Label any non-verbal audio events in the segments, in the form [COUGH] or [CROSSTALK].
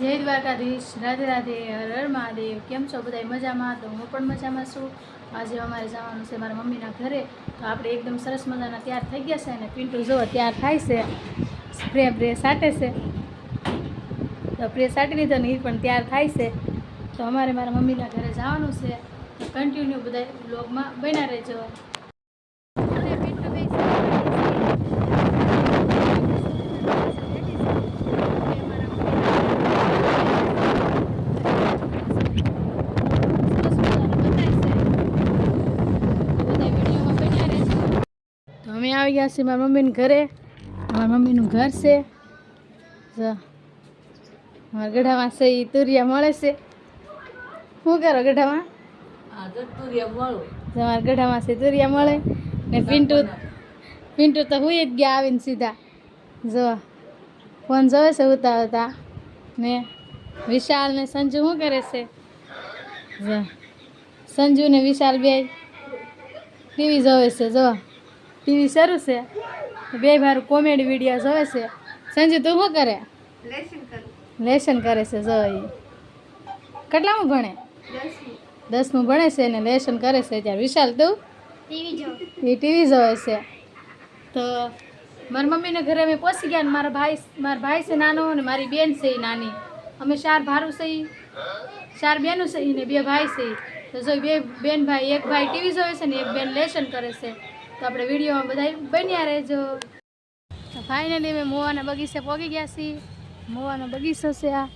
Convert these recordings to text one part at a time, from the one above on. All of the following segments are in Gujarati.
જય દ્વારકાધીશ, રાધે રાધે, હર હર મહાદેવ, કેમ છો બધા મજામાં? તો હું પણ મજામાં છું. આજે અમારે જવાનું છે મારા મમ્મીના ઘરે. તો આપણે એકદમ સરસ મજાના તૈયાર થઈ ગયા છે અને પિન્ટુ જુઓ તૈયાર થાય છે. સ્પ્રે બ્રે સાટે છે. તો પ્રે સાટી લીધો ને એ પણ તૈયાર થાય છે. તો અમારે મારા મમ્મીના ઘરે જવાનું છે. કન્ટિન્યુ બધા બ્લોગમાં બન્યા રહેજો. આવી ગયા છીએ મારા મમ્મીને ઘરે. મારા મમ્મીનું ઘર છે. જો મારા ગઢામાં છે એ તુરિયા મળે છે. શું કરો ગઢામાં? મારા ગઢામાં છે તુરિયા મળે. ને પિન્ટુ પિન્ટુ તો હું જ ગયા આવીને સીધા. જો ફોન જોવે છે ઉતા ઉતા ને વિશાલ ને સંજુ શું કરે છે? જો સંજુ ને વિશાલ બે ટીવી જોવે છે જો. ટીવી શરૂ છે. બે ભારું કોમેડી વીડિયો જોવે છે. સંજુ તું શું કરે? લેસન કરે. છે જોઈ કેટલામાં ભણે? દસમું. ભણે છે ને લેસન કરે છે ત્યારે વિશાલ તું? એ ટીવી જોવે છે. તો મારી મમ્મીને ઘરે અમે પહોંચી ગયા ને મારા ભાઈ મારા ભાઈ છે નાનો અને મારી બેન છે એ નાની. અમે ચાર ભારું છે ચાર બેનું છે ને બે ભાઈ છે. તો જો બે બેન ભાઈ એક ભાઈ ટીવી જોવે છે ને એક બેન લેસન કરે છે. તો આપણે વિડીયોમાં બધા બન્યા રહેજો. ફાઇનલી અમે મોવાના બગીચે પહોંચી ગયા છીએ. મોવાનો બગીચો છે આ.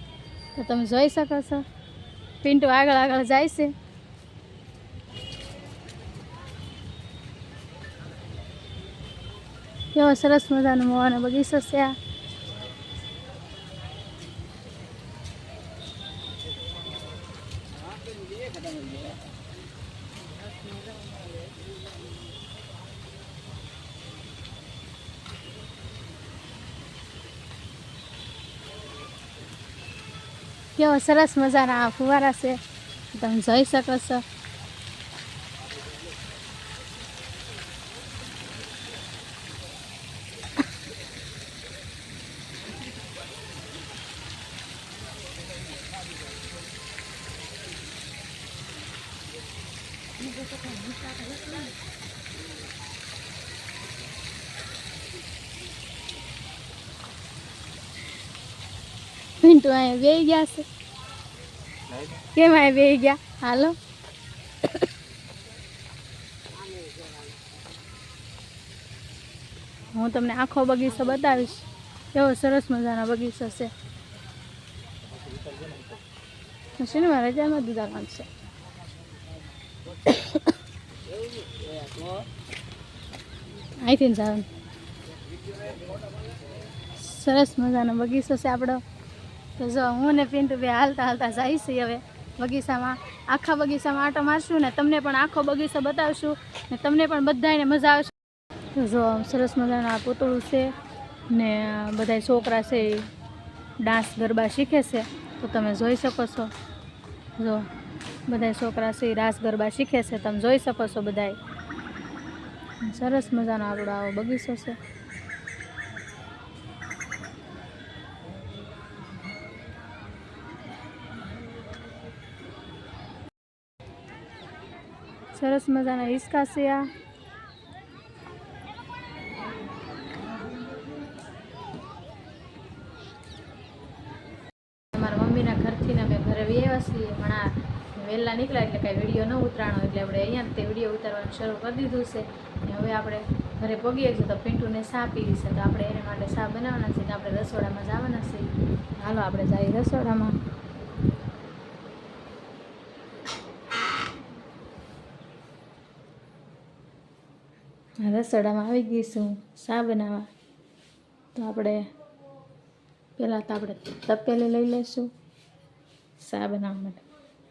તો તમે જોઈ શકો છો. પિન્ટુ આગળ આગળ જાય છે. કેવો સરસ મજાનો મોવાનો બગીચો છે આ. કેવો સરસ મજાના આ ફુવારા છે. તમે જોઈ શકો છો. [LAUGHS] પિન્ટુ અહીંયા બેહી ગયા છે? કેમ અહીંયા બેહી ગયા? હાલો. હું તમને આખો બગીચો બતાવીશ. એવો સરસ મજાનો બગીચો છે. શનિવાર રજામાં કામ છે? અહીંથી જવાનું. સરસ મજાનો બગીચો છે આપણો. તો જો હું ને પિન્ટુ બે હાલતા હાલતા છે હવે બગીચામાં. આખા બગીચામાં આટો મારશું ને તમને પણ આખો બગીચો બતાવશું ને તમને પણ બધાને મજા આવશે. તો જો સરસ મજાનું આ પૂતળું છે ને બધા છોકરા છે ડાન્સ ગરબા શીખે છે. તો તમે જોઈ શકો છો. જો બધા છોકરા છે એ રાસ ગરબા શીખે છે. તમે જોઈ શકો છો બધાય. સરસ મજાનો આપણો આવો બગીચો છે. સરસ મજાના હિસકા છે આ મારા મમ્મીના ઘરથી અમે ઘરે આવ્યા છીએ હમણાં વહેલા નીકળ્યા એટલે કાંઈ વીડિયો ન ઉતરાણો, એટલે આપણે અહીંયા તે વીડિયો ઉતારવાનું શરૂ કરી દીધું છે. ને હવે આપણે ઘરે પગીએ છીએ, તો પિન્ટુને સા પીવી છે, તો આપણે એને માટે સા બનાવવાના છે તો આપણે રસોડામાં જવાના છીએ. હાલો, આપણે જઈએ રસોડામાં. રસોડામાં આવી ગઈશું શા બનાવવા. તો આપણે પહેલાં તો આપણે તપેલી લઈ લઈશું શા બનાવવા માટે.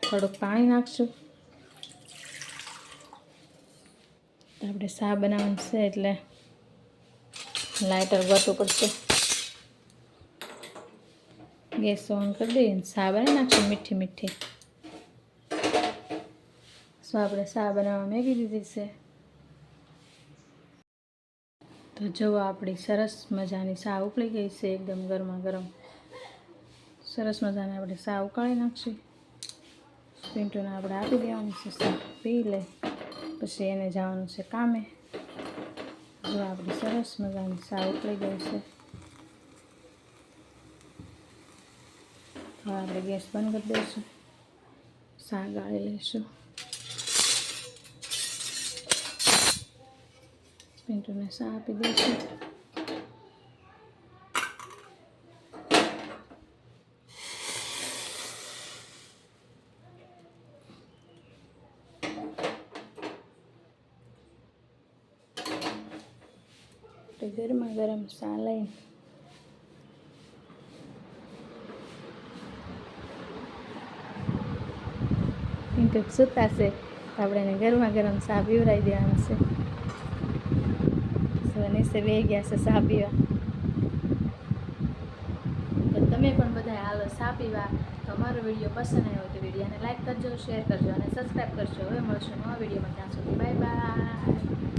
થોડુંક પાણી નાખશું. તો આપણે શા બનાવવાનું છે એટલે લાઇટર ગોતવું પડશે. ગેસ ઓન કરી દઈએ શા બનાવી નાખશું મીઠી મીઠી. શું આપણે શા બનાવવા મેગી દીધી છે. તો જુઓ આપણી સરસ મજાની સા ઉકળી ગઈ છે એકદમ ગરમા ગરમ. સરસ મજાને આપણે સા ઉકાળી નાખશું. પિન્ટુને આપણે આપી દેવાનું છે સા પી લે. પછી એને જવાનું છે કામે. જો આપણી સરસ મજાની સા ઉકળી ગઈ છે. હવે આપણે ગેસ બંધ કરી દઈશું. સા ગાળી લઈશું. પિન્ટુને સા આપી દઈશું ગરમા ગરમ સા લઈને પિન્ટુ સૂતા છે આપણે એને ગરમા ગરમ સા પીવડાવી દેવાનું છે નીચે બે ગયા છે સા પીવા. તો તમે પણ બધા હાલો સા પીવા. તમારો વીડિયો પસંદ આવ્યો તો વિડીયોને લાઈક કરજો, શેર કરજો અને સબસ્ક્રાઈબ કરજો. હવે મળશું નવા વિડીયોમાં. ત્યાં સુધી બાય બાય.